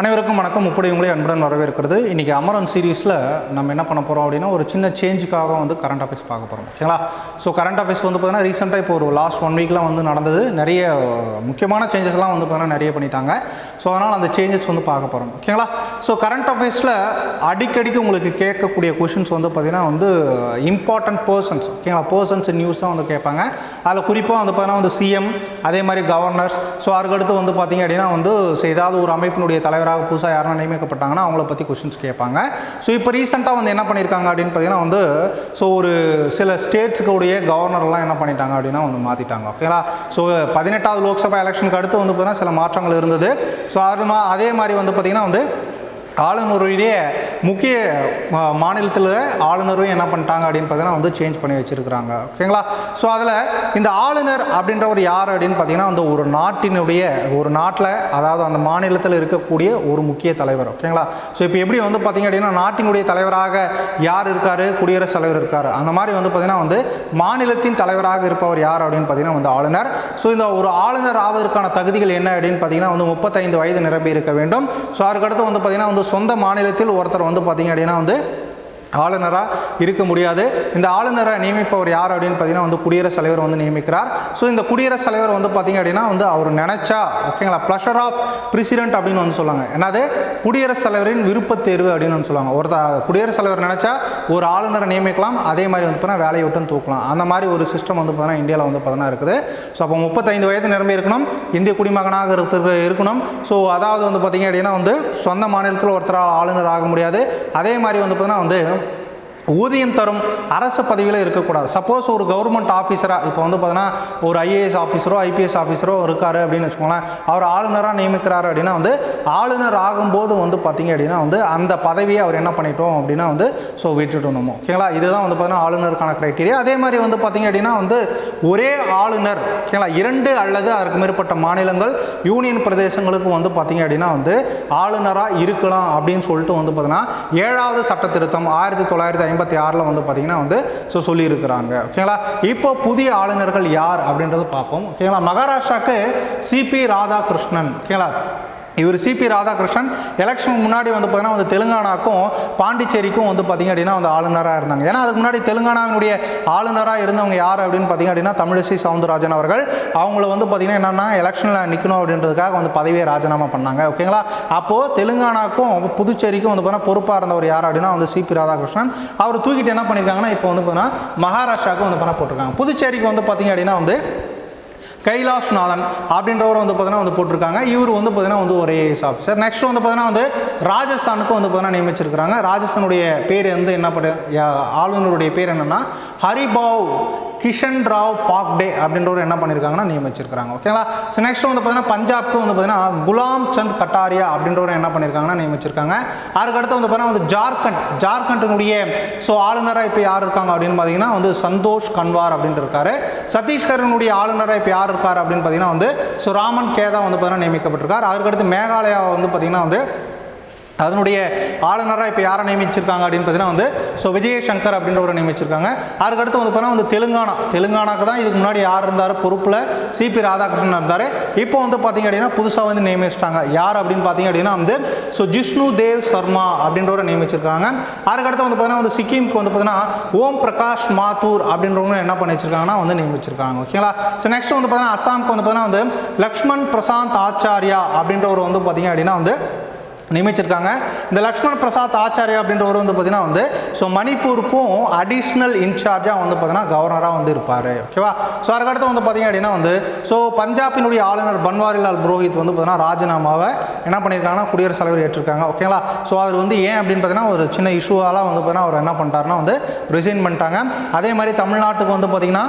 அனைவருக்கும் வணக்கம். முப்படை உங்களை அன்புடன் வரவேற்கிறது. இன்றைக்கி அமரன் சீரீஸில் நம்ம என்ன பண்ண போகிறோம் அப்படின்னா ஒரு சின்ன சேஞ்சுக்காக வந்து கரண்ட் அஃபேர்ஸ் பார்க்க போகிறோம் ஓகேங்களா? ஸோ கரண்ட் அஃபேர்ஸ் வந்து பார்த்தீங்கன்னா ரீசெண்டாக இப்போ ஒரு லாஸ்ட் ஒன் வீக்லாம் வந்து நடந்தது. நிறைய முக்கியமான சேஞ்சஸ்லாம் வந்து பார்த்தீங்கன்னா நிறைய பண்ணிட்டாங்க. ஸோ அதனால் அந்த சேஞ்சஸ் வந்து பார்க்க போகிறோம் ஓகேங்களா? ஸோ கரண்ட் அஃபேர்ஸில் அடிக்கடிக்கு உங்களுக்கு கேட்கக்கூடிய கொஷின்ஸ் வந்து பார்த்தீங்கன்னா வந்து இம்பார்ட்டன்ட் பர்சன்ஸ் ஓகேங்களா? பர்சன்ஸ் நியூஸ் தான் வந்து கேட்பாங்க. அதில் குறிப்பாக வந்து பார்த்தீங்கன்னா வந்து சிஎம் அதே மாதிரி கவர்னர்ஸ் ஸோ அதுக்கடுத்து வந்து பார்த்தீங்க அப்படின்னா வந்து ஏதாவது ஒரு அமைப்பினுடைய தலைவராக புதுசாக யாரும் நியமிக்கப்பட்டாங்கன்னா அவங்கள பற்றி கொஷின்ஸ் கேட்பாங்க. ஸோ இப்போ ரீசெண்டாக வந்து என்ன பண்ணியிருக்காங்க அப்படின்னு பார்த்தீங்கன்னா வந்து ஸோ ஒரு சில ஸ்டேட்ஸுக்குடைய கவர்னர்லாம் என்ன பண்ணிட்டாங்க அப்படின்னா வந்து மாற்றிட்டாங்க ஓகேங்களா ஸோ பதினெட்டாவது லோக்சபா எலெக்ஷனுக்கு அடுத்து வந்து பார்த்தீங்கன்னா சில மாற்றங்கள் இருந்தது. ஸோ அது அதே மாதிரி வந்து பார்த்திங்கன்னா வந்து ஆளுநருடைய முக்கிய மாநிலத்தில் ஆளுநரும் என்ன பண்ணிட்டாங்க அப்படின்னு பார்த்தீங்கன்னா வந்து சேஞ்ச் பண்ணி வச்சுருக்கிறாங்க. ஓகேங்களா ஸோ அதில் இந்த ஆளுநர் அப்படின்றவர் யார் அப்படின்னு பார்த்தீங்கன்னா வந்து ஒரு நாட்டினுடைய ஒரு நாட்டில் அதாவது அந்த மாநிலத்தில் இருக்கக்கூடிய ஒரு முக்கிய தலைவர். ஓகேங்களா ஸோ இப்போ எப்படி வந்து பார்த்தீங்க அப்படின்னா நாட்டினுடைய தலைவராக யார் இருக்கார்? குடியரசுத் தலைவர் இருக்கார். அந்த மாதிரி வந்து பார்த்தீங்கன்னா வந்து மாநிலத்தின் தலைவராக இருப்பவர் யார் அப்படின்னு பார்த்தீங்கன்னா வந்து ஆளுநர். ஸோ இந்த ஒரு ஆளுநர் ஆவதற்கான தகுதிகள் என்ன அப்படின்னு பார்த்தீங்கன்னா வந்து முப்பத்தைந்து வயது நிரம்பி இருக்க வேண்டும். ஸோ அதுக்கடுத்து வந்து பார்த்தீங்கன்னா வந்து சொந்த மாநிலத்தில் ஒருத்தர் வந்து பார்த்தீங்க அப்படின்னா வந்து ஆளுநராக இருக்க முடியாது. இந்த ஆளுநரை நியமிப்பவர் யார் அப்படின்னு பார்த்தீங்கன்னா வந்து குடியரசுத் தலைவர் வந்து நியமிக்கிறார். ஸோ இந்த குடியரசுத் தலைவர் வந்து பார்த்தீங்க அப்படின்னா வந்து அவர் நினைச்சா ஓகேங்களா ப்ளஷர் ஆஃப் பிரசிடென்ட் அப்படின்னு வந்து சொல்லுவாங்க. என்னது? குடியரசுத் தலைவரின் விருப்பத் தேர்வு அப்படின்னு வந்து சொல்லுவாங்க. ஒருத்த குடியரசுத் தலைவர் நினைச்சா ஒரு ஆளுநரை நியமிக்கலாம் அதே மாதிரி வந்து பார்த்தீங்கன்னா வேலையை விட்டு தூக்கலாம். அந்த மாதிரி ஒரு சிஸ்டம் வந்து பார்த்தீங்கன்னா இந்தியாவில் வந்து பார்த்தீங்கன்னா இருக்குது. ஸோ அப்போ முப்பத்தைந்து வயது நிரம்பி இருக்கணும். இந்திய குடிமகனாக இருக்க இருக்கணும். ஸோ அதாவது வந்து பார்த்தீங்க அப்படின்னா வந்து சொந்த மாநிலத்தில் ஒருத்தர் ஆளுநர் ஆக முடியாது. அதே மாதிரி வந்து பார்த்தீங்கன்னா வந்து ஊதியம் தரும் அரசு பதவியில் இருக்கக்கூடாது. சப்போஸ் ஒரு கவர்மெண்ட் ஆஃபீஸராக இப்போ வந்து பார்த்தீங்கன்னா ஒரு ஐஏஎஸ் ஆஃபீஸரோ ஐபிஎஸ் ஆஃபீஸரோ இருக்கார் அப்படின்னு வச்சுக்கோங்களேன் அவர் ஆளுநராக நியமிக்கிறாரு அப்படின்னா வந்து ஆளுநர் ஆகும்போது வந்து பார்த்தீங்க அப்படின்னா வந்து அந்த பதவியை அவர் என்ன பண்ணிட்டோம் அப்படின்னா வந்து ஸோ விட்டுட்டு நம்ம ஓகேங்களா? இதுதான் வந்து பார்த்தீங்கன்னா ஆளுநருக்கான க்ரைட்டீரியா அதே மாதிரி வந்து பார்த்தீங்க அப்படின்னா வந்து ஒரே ஆளுநர் ஓகேங்களா இரண்டு அல்லது அதற்கு மேற்பட்ட மாநிலங்கள் யூனியன் பிரதேசங்களுக்கு வந்து பார்த்தீங்க அப்படின்னா வந்து ஆளுநராக இருக்கலாம் அப்படின்னு சொல்லிட்டு வந்து பார்த்தீங்கன்னா ஏழாவது சட்ட திருத்தம் ஆயிரத்தி தொள்ளாயிரத்தி ஐம்பத்தி ஆறில் வந்து பார்த்தீங்கன்னா வந்து ஸோ சொல்லியிருக்கிறாங்க. ஓகேங்களா இப்போ புதிய ஆளுநர்கள் யார் அப்படின்றது பார்ப்போம். ஓகேங்களா மகாராஷ்டிராவுக்கு சிபி ராதாகிருஷ்ணன். ஓகேங்களா இவர் சிபி ராதாகிருஷ்ணன். எலெக்ஷனுக்கு முன்னாடி வந்து பார்த்தீங்கன்னா வந்து தெலுங்கானாக்கும் பாண்டிச்சேரிக்கும் வந்து பார்த்தீங்க அப்படின்னா வந்து ஆளுநராக இருந்தாங்க. ஏன்னா அதுக்கு முன்னாடி தெலுங்கானாவினுடைய ஆளுநராக இருந்தவங்க யார் அப்படின்னு பார்த்தீங்க அப்படின்னா தமிழிசை சவுந்தரராஜன் அவர்கள். அவங்கள வந்து பார்த்தீங்கன்னா என்னென்னா எலெக்ஷனில் நிற்கணும் அப்படின்றதுக்காக வந்து பதவியை ராஜினாமா பண்ணாங்க. ஓகேங்களா அப்போது தெலுங்கானாக்கும் புதுச்சேரிக்கும் வந்து பார்த்தீங்கன்னா பொறுப்பாக இருந்தவர் யார் அப்படின்னா வந்து சிபி ராதாகிருஷ்ணன். அவர் தூக்கிட்டு என்ன பண்ணியிருக்காங்கன்னா இப்போ வந்து பார்த்தீங்கன்னா மகாராஷ்டிராவுக்கு வந்து பண்ண போட்டிருக்காங்க. புதுச்சேரிக்கு வந்து பார்த்தீங்க அப்படின்னா வந்து கைலாஷ்நாதன் அப்படின்றவர் வந்து பார்த்தீங்கன்னா வந்து போட்டிருக்காங்க. இவர் வந்து பார்த்தீங்கன்னா வந்து ஒரு ஏஎஸ் ஆஃபீஸர் நெக்ஸ்ட் வந்து பார்த்தீங்கன்னா வந்து ராஜஸ்தானுக்கு வந்து பார்த்தீங்கன்னா நியமிச்சிருக்கிறாங்க. ராஜஸ்தானுடைய பேர் வந்து என்ன பண்ண ஆளுநருடைய பேர் என்னென்னா ஹரிபாவ் கிஷன் ராவ் பாக்டே அப்படின்றவர் என்ன பண்ணியிருக்காங்கன்னா நியமிச்சிருக்காங்க ஓகேங்களா ஸோ நெக்ஸ்ட் வந்து பார்த்தீங்கன்னா பஞ்சாப்க்கு வந்து பார்த்தீங்கன்னா குலாம் சந்த் கட்டாரியா அப்படின்றவர் என்ன பண்ணியிருக்காங்கன்னா நியமிச்சிருக்காங்க. அதுக்கடுத்து வந்து பார்த்தீங்கன்னா வந்து ஜார்க்கண்ட் ஜார்க்கண்டினுடைய ஸோ ஆளுநராக இப்போ யார் இருக்காங்க அப்படின்னு பார்த்தீங்கன்னா வந்து சந்தோஷ் கன்வார் அப்படின்ட்டு இருக்காரு. சத்தீஸ்கரனுடைய ஆளுநராக இப்போ யார் இருக்கார் அப்படின்னு பார்த்தீங்கன்னா வந்து ஸோ ராமன் கேதா வந்து பார்த்தீங்கன்னா நியமிக்கப்பட்டிருக்கார். அதுக்கடுத்து மேகாலயா வந்து பார்த்தீங்கன்னா வந்து அதனுடைய ஆளுநராக இப்போ யாரை நியமிச்சிருக்காங்க அப்படின்னு பார்த்தீங்கன்னா வந்து ஸோ விஜயசங்கர் அப்படின்றவரை நியமிச்சிருக்காங்க. அதுக்கடுத்து வந்து பார்த்தீங்கன்னா வந்து தெலுங்கானா. தெலுங்கானாக்கு தான் இதுக்கு முன்னாடி யார் இருந்தார்? பொறுப்பில் சிபி ராதாகிருஷ்ணன் இருந்தார். இப்போ வந்து பார்த்தீங்க அப்படின்னா புதுசாக வந்து நியமிச்சிட்டாங்க. யார் அப்படின்னு பார்த்தீங்க அப்படின்னா வந்து ஸோ ஜிஷ்ணு தேவ் சர்மா அப்படின்றவரை நியமிச்சிருக்காங்க. அதுக்கடுத்து வந்து பார்த்தீங்கன்னா வந்து சிக்கிம்க்கு வந்து பார்த்தீங்கன்னா ஓம் பிரகாஷ் மாத்தூர் அப்படின்றவங்க என்ன பண்ணி வச்சிருக்காங்கன்னா வந்து நியமிச்சிருக்காங்க. ஓகேங்களா? ஸோ நெக்ஸ்ட் வந்து பார்த்தீங்கன்னா அஸ்ஸாமுக்கு வந்து பார்த்தீங்கன்னா வந்து லக்ஷ்மண் பிரசாந்த் ஆச்சாரியா அப்படின்றவர் வந்து பார்த்தீங்க அப்படின்னா வந்து நியமிச்சிருக்காங்க. இந்த லக்ஷ்மண் பிரசாத் ஆச்சாரியா அப்படின்றவர் வந்து பார்த்தீங்கன்னா வந்து ஸோ மணிப்பூருக்கும் அடிஷ்னல் இன்சார்ஜாக வந்து பார்த்தீங்கன்னா கவர்னராக வந்து இருப்பார். ஓகேவா ஸோ அதுக்கடுத்து வந்து பார்த்தீங்க அப்படின்னா வந்து ஸோ பஞ்சாபினுடைய ஆளுநர் பன்வாரிலால் புரோஹித் வந்து பார்த்தீங்கன்னா ராஜினாமாவை என்ன பண்ணியிருக்காங்கன்னா குடியரசுத் தலைவர் ஏற்றிருக்காங்க. ஓகேங்களா ஸோ அது வந்து ஏன் அப்படின்னு பார்த்தீங்கன்னா ஒரு சின்ன இஷ்யூவால் வந்து பார்த்தீங்கன்னா அவர் என்ன பண்ணிட்டாருன்னா வந்து ரிசைன் பண்ணிட்டாங்க. அதே மாதிரி தமிழ்நாட்டுக்கு வந்து பார்த்தீங்கன்னா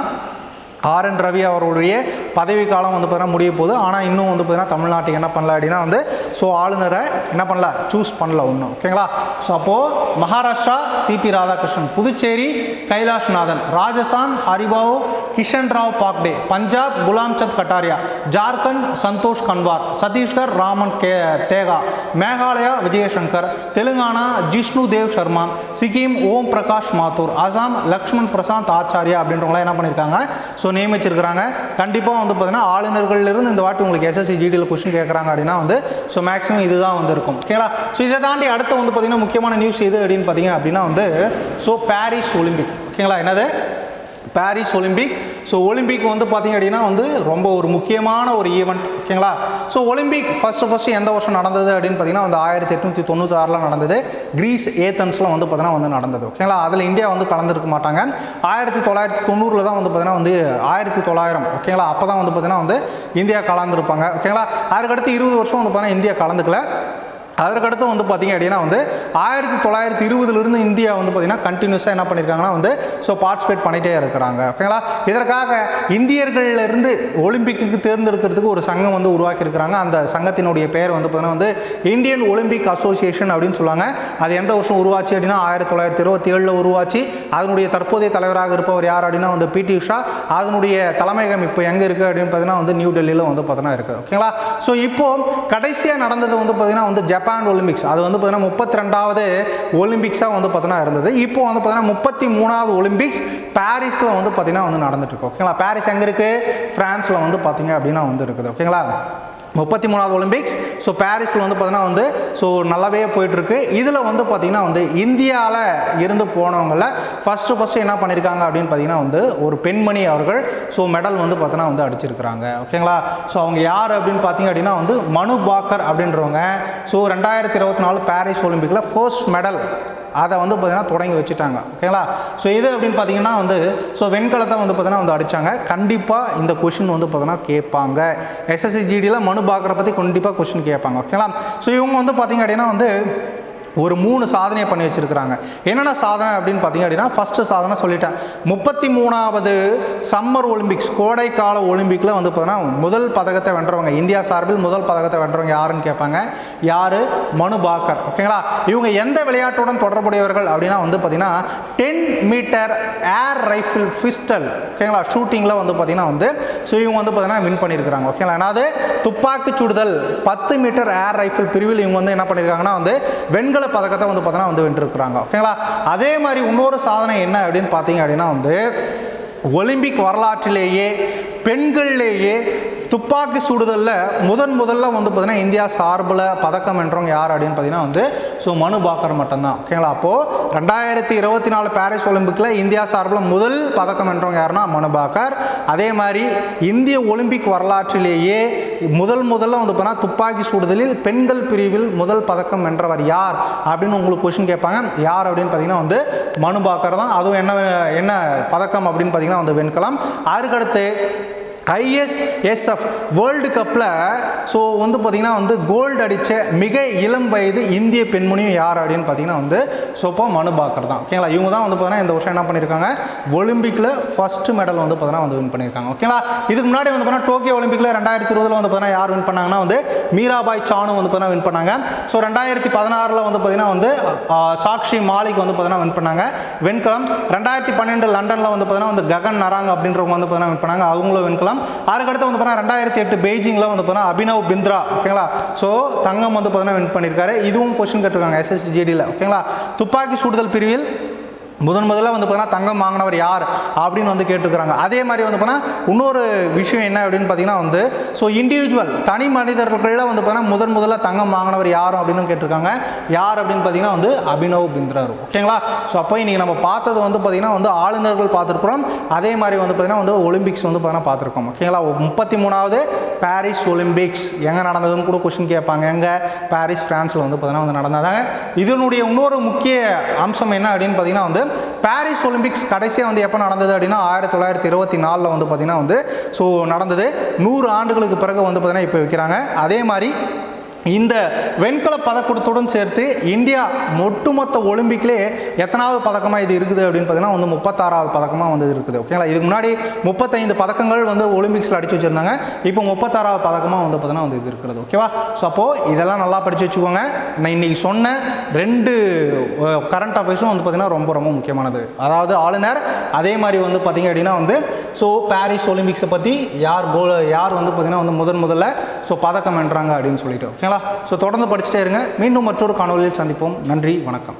ஆர் என் ரவி அவர்களுடைய பதவி காலம் வந்து பார்த்தீங்கன்னா முடிய போகுது. ஆனால் இன்னும் வந்து பார்த்தீங்கன்னா தமிழ்நாட்டுக்கு என்ன பண்ணல அப்படின்னா வந்து ஸோ ஆளுநரை என்ன பண்ணல சூஸ் பண்ணல ஒன்றும் ஓகேங்களா ஸோ அப்போது Maharashtra C P Radhakrishnan Puducherry Kailashnathan Rajasthan Haribhau Kishan Rao Bagde Punjab Gulam Chand Kataria Jharkhand Santosh Gangwar Chhattisgarh Ramen K Deka Meghalaya Vijayashankar Telangana Jishnu Dev Sharma Sikkim Om Prakash Mathur Assam Lakshman Prashant Acharya அப்படின்றவங்களாம் என்ன பண்ணியிருக்காங்க so நியமிச்சிருக்கிறாங்க. கண்டிப்பாக வந்து பார்த்தீங்கன்னா ஆளுநர்கள்லேருந்து இந்த வாட்டி உங்களுக்கு SSC ஜிடியில் question கேட்குறாங்க அப்படின்னா வந்து ஸோ மேக்ஸிமம் இதுதான் வந்து இருக்கும். ஓகேங்களா ஸோ இதை தாண்டி அடுத்து வந்து பார்த்தீங்கன்னா முக்கியமான நியூஸ் எது அப்படின்னு பார்த்தீங்க அப்படின்னா வந்து ஸோ பாரிஸ் ஒலிம்பிக் ஓகேங்களா என்னது? பாரிஸ் ஒலிம்பிக் ஸோ ஒலிம்பிக் வந்து பார்த்தீங்க அப்படின்னா வந்து ரொம்ப ஒரு முக்கியமான ஒரு ஈவெண்ட் ஓகேங்களா ஸோ ஒலிம்பிக் ஃபஸ்ட்டு ஃபஸ்ட்டு எந்த வருஷம் நடந்தது அப்படின்னு பார்த்திங்கன்னா வந்து ஆயிரத்தி எட்நூற்றி தொண்ணூற்றி நடந்தது. கிரீஸ் ஏத்தன்ஸில் வந்து பார்த்திங்கன்னா வந்து நடந்தது ஓகேங்களா அதில் இந்தியா வந்து கலந்துருக்க மாட்டாங்க. ஆயிரத்தி தொள்ளாயிரத்தி தொண்ணூறில் தான் வந்து பார்த்திங்கன்னா வந்து ஆயிரத்தி தொள்ளாயிரம் ஓகேங்களா அப்போ தான் வந்து பார்த்தீங்கன்னா வந்து இந்தியா கலந்துருப்பாங்க ஓகேங்களா அதுக்கடுத்து இருபது வருஷம் வந்து பார்த்திங்கன்னா இந்தியா கலந்துக்கல. அதற்கடுத்து வந்து பார்த்தீங்க அப்படின்னா வந்து ஆயிரத்தி தொள்ளாயிரத்தி இருபதுலேருந்து இந்தியா வந்து பார்த்தீங்கன்னா கண்டினியூஸாக என்ன பண்ணியிருக்காங்கன்னா வந்து ஸோ பார்ட்டிசிபேட் பண்ணிகிட்டே இருக்கிறாங்க. ஓகேங்களா? இதற்காக இந்தியர்களிலிருந்து ஒலிம்பிக்கு தேர்ந்தெடுக்கிறதுக்கு ஒரு சங்கம் வந்து உருவாக்கியிருக்கிறாங்க. அந்த சங்கத்தினுடைய பெயர் வந்து பார்த்தீங்கன்னா வந்து இந்தியன் ஒலிம்பிக் அசோசியேஷன் அப்படின்னு சொல்லுவாங்க. அது எந்த வருஷம் உருவாச்சு அப்படின்னா ஆயிரத்தி தொள்ளாயிரத்தி இருபத்தி ஏழில் உருவாச்சு. அதனுடைய தற்போதைய தலைவராக இருப்பவர் யார் அப்படின்னா வந்து பிடி உஷா. அதனுடைய தலைமையகம் இப்போ எங்கே இருக்குது அப்படின்னு பார்த்தீங்கன்னா வந்து நியூ டெல்லியில் வந்து பார்த்தீங்கன்னா இருக்குது ஓகேங்களா? ஸோ இப்போ கடைசியாக நடந்தது வந்து பார்த்தீங்கன்னா வந்து ஜப்பான் ஒலிம்பிக்ஸ் அது வந்து பார்த்தீங்கன்னா முப்பத்தி ரெண்டாவது ஒலிம்பிக்ஸாக வந்து பார்த்தீங்கன்னா இருந்தது. இப்போ வந்து பார்த்தீங்கன்னா முப்பத்தி மூணாவது ஒலிம்பிக்ஸ் பாரிஸில் வந்து பார்த்தீங்கன்னா வந்து நடந்துட்டு இருக்கு. ஓகேங்களா பாரிஸ் எங்கே இருக்குது ஃப்ரான்ஸில் வந்து பார்த்தீங்க அப்படின்னா வந்து இருக்குது. ஓகேங்களா முப்பத்தி மூணாவது ஒலிம்பிக்ஸ் ஸோ பாரிஸில் வந்து பார்த்தீங்கன்னா வந்து ஸோ நல்லாவே போயிட்டுருக்கு. இதில் வந்து பார்த்திங்கன்னா வந்து இந்தியாவில் இருந்து போனவங்கள ஃபஸ்ட்டு ஃபஸ்ட்டு என்ன பண்ணியிருக்காங்க அப்படின்னு பார்த்தீங்கன்னா வந்து ஒரு பெண்மணி அவர்கள் ஸோ மெடல் வந்து பார்த்தீங்கன்னா வந்து அடிச்சிருக்கிறாங்க. ஓகேங்களா ஸோ அவங்க யார் அப்படின்னு பார்த்தீங்க அப்படின்னா வந்து மனு பாக்கர் அப்படின்றவங்க. ஸோ ரெண்டாயிரத்தி இருபத்தி நாலு பாரிஸ் ஒலிம்பிக்கில் ஃபர்ஸ்ட் மெடல் அதை வந்து பார்த்தீங்கன்னா தொடங்கி வச்சுட்டாங்க. ஓகேங்களா? ஸோ இது அப்படின்னு பார்த்தீங்கன்னா வந்து ஸோ வெண்கலத்தை வந்து பார்த்தீங்கன்னா வந்து அடித்தாங்க கண்டிப்பாக இந்த கொஷின் வந்து பார்த்தீங்கன்னா கேட்பாங்க. எஸ்எஸ்சி ஜிடியில் மனு பார்க்குற பற்றி கண்டிப்பாக கொஷின் கேட்பாங்க. ஓகேங்களா? ஸோ இவங்க வந்து பார்த்தீங்க அப்படின்னா வந்து ஒரு மூணு சாதனையை பண்ணி வச்சுருக்கிறாங்க. என்னென்ன சாதனை அப்படின்னு பார்த்தீங்க அப்படின்னா ஃபஸ்ட்டு சாதனை சொல்லிட்டேன். முப்பத்தி மூணாவது சம்மர் ஒலிம்பிக்ஸ் கோடைக்கால ஒலிம்பிக்கில் வந்து பார்த்தீங்கன்னா முதல் பதக்கத்தை வென்றவங்க இந்தியா சார்பில் முதல் பதக்கத்தை வென்றவங்க யாருன்னு கேட்பாங்க? யார்? மனு பாக்கர். ஓகேங்களா இவங்க எந்த விளையாட்டுடன் தொடர்புடையவர்கள் அப்படின்னா வந்து பார்த்தீங்கன்னா ten metre air rifle pistol ஓகேங்களா ஷூட்டிங்கில் வந்து பார்த்தீங்கன்னா வந்து ஸோ இவங்க வந்து பார்த்தீங்கன்னா வின் பண்ணியிருக்கிறாங்க. ஓகேங்களா அதாவது துப்பாக்கி சுடுதல் பத்து மீட்டர் ஏர் ரைஃபிள் பிரிவில் இவங்க வந்து என்ன பண்ணியிருக்காங்கன்னா வந்து வெண்கல பதக்கத்தை வந்து பார்த்தீங்கன்னா வந்து வென்றிருக்கிறாங்க. ஓகேங்களா? அதே மாதிரி இன்னொரு சாதனை என்ன அப்படின்னு பார்த்தீங்க அப்படின்னா வந்து ஒலிம்பிக் வரலாற்றிலேயே பெண்கள்லேயே துப்பாக்கி சுடுதலில் முதன் முதல்ல வந்து பார்த்தீங்கன்னா இந்தியா சார்பில் பதக்கம் வென்றவங்க யார் அப்படின்னு பார்த்தீங்கன்னா வந்து ஸோ மனு பாக்கர் மட்டும்தான். ஓகேங்களா? அப்போது ரெண்டாயிரத்தி இருபத்தி நாலு பாரிஸ் ஒலிம்பிக்கில் இந்தியா சார்பில் முதல் பதக்கம் வென்றவங்க யாருன்னா மனு பாக்கர். அதே மாதிரி இந்திய ஒலிம்பிக் வரலாற்றிலேயே முதல் முதல்ல வந்து போனால் துப்பாக்கி சுடுதலில் பெண்கள் பிரிவில் முதல் பதக்கம் வென்றவர் யார் அப்படின்னு உங்களுக்கு கொஷின் கேட்பாங்க. யார் அப்படின்னு பார்த்தீங்கன்னா வந்து மனு பாக்கர் தான். அதுவும் என்ன என்ன பதக்கம் அப்படின்னு பார்த்தீங்கன்னா வந்து வெண்கலம். அதுக்கடுத்து ஐஎஸ்எஸ்எஃப் வேர்ல்டு கப்பில் ஸோ வந்து பார்த்திங்கன்னா வந்து கோல்டு அடித்த மிக இளம் வயது இந்திய பெண்மணியும் யார் அப்படின்னு பார்த்தீங்கன்னா வந்து சோப்பா மனு பாக்கர் தான் ஓகேங்களா இவங்க தான் வந்து பார்த்தீங்கன்னா இந்த வருஷம் என்ன பண்ணியிருக்காங்க ஒலிம்பிக்கில் ஃபஸ்ட்டு மெடல் வந்து பார்த்தீங்கன்னா வந்து வின் பண்ணியிருக்காங்க ஓகேங்களா இதுக்கு முன்னாடி வந்து பார்த்தீங்கன்னா டோக்கியோ ஒலிம்பிக்கில் ரெண்டாயிரத்தி இருபதில் வந்து பார்த்தீங்கன்னா யார் வின் பண்ணாங்கன்னா வந்து மீராபாய் சானு வந்து பார்த்தீங்கன்னா வின் பண்ணாங்க ஸோ ரெண்டாயிரத்தி பதினாறில் வந்து பார்த்தீங்கன்னா வந்து சாக்ஷி மாலிக் வந்து பார்த்தீங்கன்னா வின் பண்ணாங்க வெண்கலம் ரெண்டாயிரத்தி பன்னெண்டு லண்டனில் வந்து பார்த்தீங்கன்னா வந்து ககன் நராங் அப்படின்றவங்க வந்து பார்த்தீங்கன்னா வின் பண்ணாங்க அவங்களும் வெண்கலம் அதுக்கடுத்து வந்து பார்த்தீங்கன்னா ரெண்டாயிரத்தி எட்டு பெய்ஜிங்கில் வந்து பார்த்தீங்கன்னா அபினவ் பிந்த்ரா ஓகேங்களா ஸோ தங்கம் வந்து பார்த்தீங்கன்னா வின் பண்ணியிருக்காரு இதுவும் கொஸ்டின் கேட்டிருக்காங்க எஸ்எஸ்ஜிடியில் ஓகேங்களா துப்பாக்கி சுடுதல் பிரிவில் முதன் முதல்ல வந்து பார்த்தீங்கன்னா தங்கம் வாங்கினவர் யார் அப்படின்னு வந்து கேட்டிருக்கிறாங்க. அதே மாதிரி வந்து பார்த்தீங்கன்னா இன்னொரு விஷயம் என்ன அப்படின்னு பார்த்தீங்கன்னா வந்து ஸோ இண்டிவிஜுவல் தனி மனிதர்களில் வந்து பார்த்தீங்கன்னா முதன் முதல்ல தங்கம் வாங்கினவர் யாரும் அப்படின்னு கேட்டிருக்காங்க. யார் அப்படின்னு பார்த்தீங்கன்னா வந்து அபினவ் பிந்த்ராரு. ஓகேங்களா? ஸோ அப்போ இன்றைக்கி நம்ம பார்த்தது வந்து பார்த்தீங்கன்னா வந்து ஆளுநர்கள் பார்த்துருக்குறோம். அதே மாதிரி வந்து பார்த்தீங்கன்னா வந்து ஒலிம்பிக்ஸ் வந்து பார்த்தீங்கன்னா பார்த்துருக்கோம். ஓகேங்களா? முப்பத்தி மூணாவது பாரிஸ் ஒலிம்பிக்ஸ் எங்கே நடந்ததுன்னு கூட கொஸ்டின் கேட்பாங்க. எங்கே? பாரிஸ் ஃப்ரான்ஸில் வந்து பார்த்தீங்கன்னா வந்து நடந்ததாங்க. இதனுடைய இன்னொரு முக்கிய அம்சம் என்ன அப்படின்னு பார்த்தீங்கன்னா வந்து பாரிஸ் ஒலிம்பிக்ஸ் கடைசியாக வந்து எப்போ நடந்தது அப்படின்னா ஆயிரத்தி தொள்ளாயிரத்தி இருபத்தி நாலில் வந்து பார்த்திங்கன்னா வந்து ஸோ நடந்தது நூறு ஆண்டுகளுக்கு பிறகு வந்து பார்த்திங்கன்னா இப்போ வைக்கிறாங்க. அதே மாதிரி இந்த வெண்கல பதக்கூடத்துடன் சேர்த்து இந்தியா ஒட்டுமொத்த ஒலிம்பிக்லே எத்தனாவது பதக்கமாக இது இருக்குது அப்படின்னு பார்த்தீங்கன்னா வந்து முப்பத்தாறாவது பதக்கமாக வந்து இருக்குது. ஓகேங்களா? இதுக்கு முன்னாடி முப்பத்தைந்து பதக்கங்கள் வந்து ஒலிம்பிக்ஸில் அடித்து வச்சுருந்தாங்க. இப்போ முப்பத்தாறாவது பதக்கமாக வந்து பார்த்தீங்கன்னா வந்து இது இருக்கிறது ஓகேவா? ஸோ அப்போது இதெல்லாம் நல்லா படித்து வச்சுக்கோங்க. நான் இன்றைக்கி சொன்ன ரெண்டு கரண்ட் அஃபேர்ஸும் வந்து பார்த்திங்கன்னா ரொம்ப ரொம்ப முக்கியமானது. அதாவது ஆளுநர் அதே மாதிரி வந்து பார்த்திங்க அப்படின்னா வந்து ஸோ பாரிஸ் ஒலிம்பிக்ஸை பற்றி யார் கோல் யார் வந்து பார்த்திங்கன்னா வந்து முதன் முதல்ல ஸோ பதக்கம் வென்றாங்க அப்படின்னு சொல்லிட்டு. ஓகேங்களா ஸோ தொடர்ந்து படிச்சுட்டே இருங்க. மீண்டும் மற்றொரு காணொலியில் சந்திப்போம். நன்றி வணக்கம்.